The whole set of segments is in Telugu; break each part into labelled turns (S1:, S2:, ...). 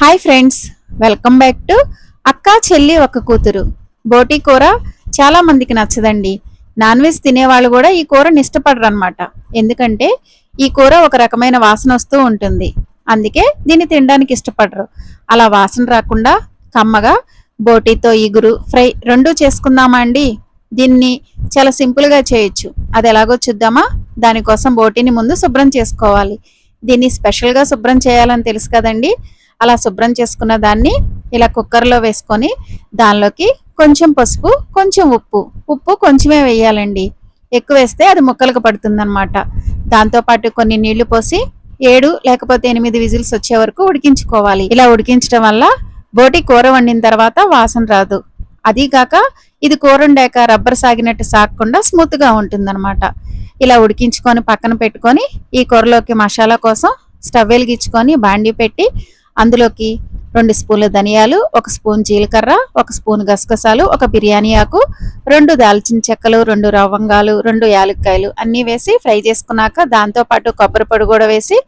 S1: Hi friends welcome back to అక్క చెల్లి ఒక కూతురు బోటీ కూర చాలా మందికి నచ్చదండి నాన్ వెజ్ తినేవాళ్ళు కూడా ఈ కూరని ఇష్టపడరు అనమాట ఎందుకంటే ఈ కూర ఒక రకమైన వాసన వస్తూ ఉంటుంది. అందుకే దీన్ని తినడానికి ఇష్టపడరు. అలా వాసన రాకుండా కమ్మగా బోటీతో ఇగురు ఫ్రై రెండు చేసుకుందామా అండి? దీన్ని చాలా సింపుల్గా చేయొచ్చు. అది ఎలాగో చూద్దామా? దానికోసం బోటీని ముందు శుభ్రం చేసుకోవాలి. దీన్ని స్పెషల్గా శుభ్రం చేయాలని తెలుసు కదండి? అలా శుభ్రం చేసుకున్న దాన్ని ఇలా కుక్కర్లో వేసుకొని దానిలోకి కొంచెం పసుపు కొంచెం ఉప్పు. ఉప్పు కొంచెమే వేయాలండి. ఎక్కువ వేస్తే అది ముక్కలకు పడుతుంది అనమాట దాంతోపాటు కొన్ని నీళ్ళు పోసి ఏడు లేకపోతే ఎనిమిది విజిల్స్ వచ్చే వరకు ఉడికించుకోవాలి. ఇలా ఉడికించడం వల్ల బోటి కూర వండిన తర్వాత వాసన రాదు. అది కాక ఇది కూర ఉండాక రబ్బర్ సాగినట్టు సాగకుండా స్మూత్గా ఉంటుందన్నమాట. ఇలా ఉడికించుకొని పక్కన పెట్టుకొని ఈ కూరలోకి మసాలా కోసం స్టవ్ వెలిగించుకొని బాండీ పెట్టి అందులోకి రెండు స్పూన్ల ధనియాలు ఒక స్పూన్ జీలకర్ర ఒక స్పూన్ గసగసాలు ఒక బిర్యానీ ఆకు రెండు దాల్చిన చెక్కలు రెండు లవంగాలు రెండు యాలక్కాయలు అన్నీ వేసి ఫ్రై చేసుకున్నాక దాంతోపాటు కొబ్బరి పొడి కూడా వేసి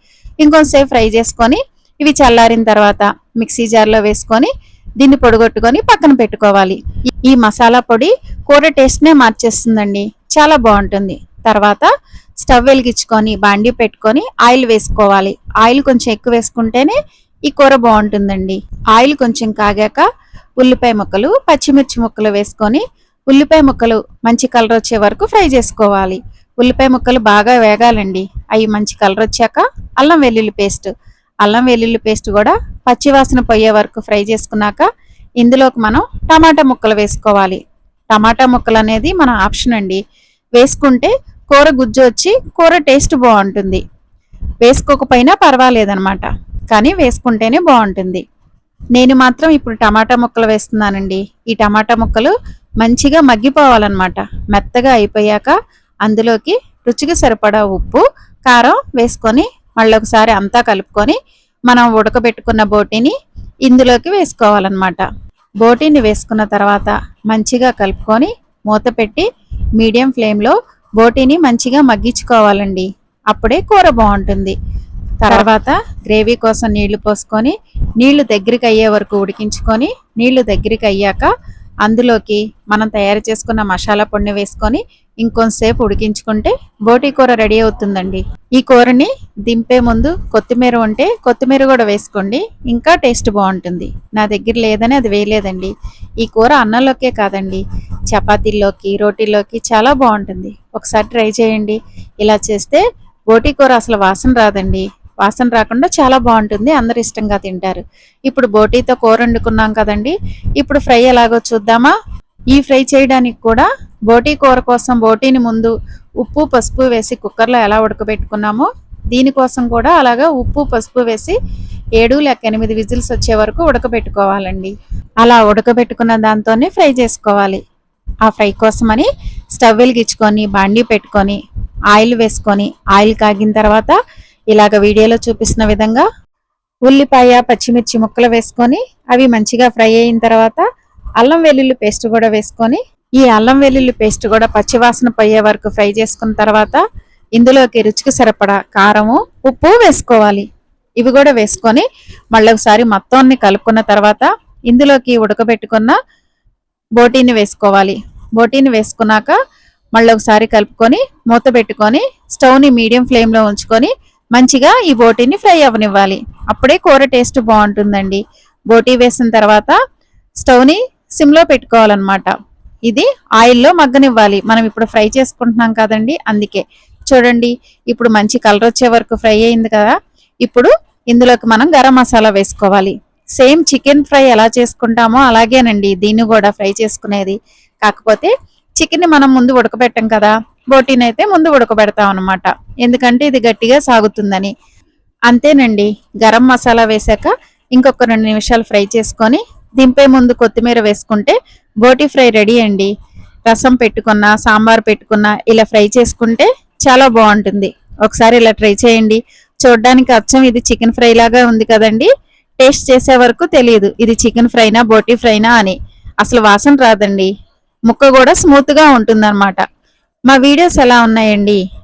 S1: ఇంకొంతసేపు ఫ్రై చేసుకొని ఇవి చల్లారిన తర్వాత మిక్సీ జార్లో వేసుకొని దీన్ని పొడిగొట్టుకొని పక్కన పెట్టుకోవాలి. ఈ మసాలా పొడి కూర టేస్ట్నే మార్చేస్తుందండి. చాలా బాగుంటుంది. తర్వాత స్టవ్ వెలిగించుకొని బాండి పెట్టుకొని ఆయిల్ వేసుకోవాలి. ఆయిల్ కొంచెం ఎక్కువ వేసుకుంటేనే ఈ కూర బాగుంటుందండి. ఆయిల్ కొంచెం కాగాక ఉల్లిపాయ ముక్కలు పచ్చిమిర్చి ముక్కలు వేసుకొని ఉల్లిపాయ ముక్కలు మంచి కలర్ వచ్చే వరకు ఫ్రై చేసుకోవాలి. ఉల్లిపాయ ముక్కలు బాగా వేగాలండి. అవి మంచి కలర్ వచ్చాక అల్లం వెల్లుల్లి పేస్ట్. అల్లం వెల్లుల్లి పేస్ట్ కూడా పచ్చివాసన పోయే వరకు ఫ్రై చేసుకున్నాక ఇందులోకి మనం టమాటా ముక్కలు వేసుకోవాలి. టమాటా ముక్కలు అనేది మన ఆప్షన్ అండి. వేసుకుంటే కూర గుజ్జు వచ్చి కూర టేస్ట్ బాగుంటుంది. వేసుకోకపోయినా పర్వాలేదనమాట కానీ వేసుకుంటేనే బాగుంటుంది. నేను మాత్రం ఇప్పుడు టమాటా ముక్కలు వేస్తున్నానండి. ఈ టమాటా ముక్కలు మంచిగా మగ్గిపోవాలన్నమాట. మెత్తగా అయిపోయాక అందులోకి రుచికి సరిపడా ఉప్పు కారం వేసుకొని మళ్ళీ ఒకసారి అంతా కలుపుకొని మనం ఉడకబెట్టుకున్న బోటీని ఇందులోకి వేసుకోవాలన్నమాట. బోటీని వేసుకున్న తర్వాత మంచిగా కలుపుకొని మూత పెట్టి మీడియం ఫ్లేమ్లో బోటీని మంచిగా మగ్గించుకోవాలండి. అప్పుడే కూర బాగుంటుంది. తర్వాత గ్రేవీ కోసం నీళ్ళు పోసుకొని నీళ్ళు దగ్గరికి అయ్యే వరకు ఉడికించుకొని నీళ్ళు దగ్గరికి అయ్యాక అందులోకి మనం తయారు చేసుకున్న మసాలా పొడిని వేసుకొని ఇంకొంతసేపు ఉడికించుకుంటే బోటీ కూర రెడీ అవుతుందండి. ఈ కూరని దింపే ముందు కొత్తిమీర ఉంటే కొత్తిమీర కూడా వేసుకోండి ఇంకా టేస్ట్ బాగుంటుంది. నా దగ్గర లేదని అది వేయలేదండి. ఈ కూర అన్నంలోకే కాదండి చపాతీల్లోకి రోటీల్లోకి చాలా బాగుంటుంది. ఒకసారి ట్రై చేయండి. ఇలా చేస్తే బోటీ కూర అసలు వాసన రాదండి. వాసన రాకుండా చాలా బాగుంటుంది. అందరు ఇష్టంగా తింటారు. ఇప్పుడు బోటీతో కూర వండుకున్నాం కదండి. ఇప్పుడు ఫ్రై ఎలాగో చూద్దామా? ఈ ఫ్రై చేయడానికి కూడా బోటీ కూర కోసం బోటీని ముందు ఉప్పు పసుపు వేసి కుక్కర్లో ఎలా ఉడకబెట్టుకున్నామో దీనికోసం కూడా అలాగా ఉప్పు పసుపు వేసి ఏడు లేక ఎనిమిది విజిల్స్ వచ్చే వరకు ఉడకబెట్టుకోవాలండి. అలా ఉడకబెట్టుకున్న దాంతోనే ఫ్రై చేసుకోవాలి. ఆ ఫ్రై కోసమని స్టవ్ వెలిగించుకొని బాండీ పెట్టుకొని ఆయిల్ వేసుకొని ఆయిల్ కాగిన తర్వాత ఇలాగ వీడియోలో చూపిస్తున్న విధంగా ఉల్లిపాయ పచ్చిమిర్చి ముక్కలు వేసుకొని అవి మంచిగా ఫ్రై అయిన తర్వాత అల్లం వెల్లుల్లి పేస్ట్ కూడా వేసుకొని ఈ అల్లం వెల్లుల్లి పేస్ట్ కూడా పచ్చివాసన పోయే వరకు ఫ్రై చేసుకున్న తర్వాత ఇందులోకి రుచికి సరిపడా కారము ఉప్పు వేసుకోవాలి. ఇవి కూడా వేసుకొని మళ్ళీ ఒకసారి మొత్తాన్ని కలుపుకున్న తర్వాత ఇందులోకి ఉడకబెట్టుకున్న బోటీని వేసుకోవాలి. బోటీని వేసుకున్నాక మళ్ళీ ఒకసారి కలుపుకొని మూత పెట్టుకొని స్టవ్ని మీడియం ఫ్లేమ్లో ఉంచుకొని మంచిగా ఈ బోటీని ఫ్రై అవ్వనివ్వాలి. అప్పుడే కూర టేస్ట్ బాగుంటుందండి. బోటీ వేసిన తర్వాత స్టవ్ని సిమ్లో పెట్టుకోవాలన్నమాట. ఇది ఆయిల్లో మగ్గనివ్వాలి. మనం ఇప్పుడు ఫ్రై చేసుకుంటున్నాం కదండి అందుకే. చూడండి ఇప్పుడు మంచి కలర్ వచ్చే వరకు ఫ్రై అయింది కదా. ఇప్పుడు ఇందులోకి మనం గరం మసాలా వేసుకోవాలి. సేమ్ చికెన్ ఫ్రై ఎలా చేసుకుంటామో అలాగేనండి దీన్ని కూడా ఫ్రై చేసుకునేది. కాకపోతే చికెన్ని మనం ముందు ఉడకబెట్టాం కదా బోటీని అయితే ముందు ఉడకబెడతాం అనమాట ఎందుకంటే ఇది గట్టిగా సాగుతుందని. అంతేనండి గరం మసాలా వేసాక ఇంకొక రెండు నిమిషాలు ఫ్రై చేసుకొని దింపే ముందు కొత్తిమీర వేసుకుంటే బోటి ఫ్రై రెడీ అండి. రసం పెట్టుకున్న సాంబార్ పెట్టుకున్న ఇలా ఫ్రై చేసుకుంటే చాలా బాగుంటుంది. ఒకసారి ఇలా ట్రై చేయండి. చూడడానికి అచ్చం ఇది చికెన్ ఫ్రై లాగా ఉంది కదండి. టేస్ట్ చేసే వరకు తెలియదు ఇది చికెన్ ఫ్రైనా బోటీ ఫ్రైనా అని. అసలు వాసన రాదండి. ముక్క కూడా స్మూత్గా ఉంటుందన్నమాట. మా వీడియోస్ ఎలా ఉన్నాయండి?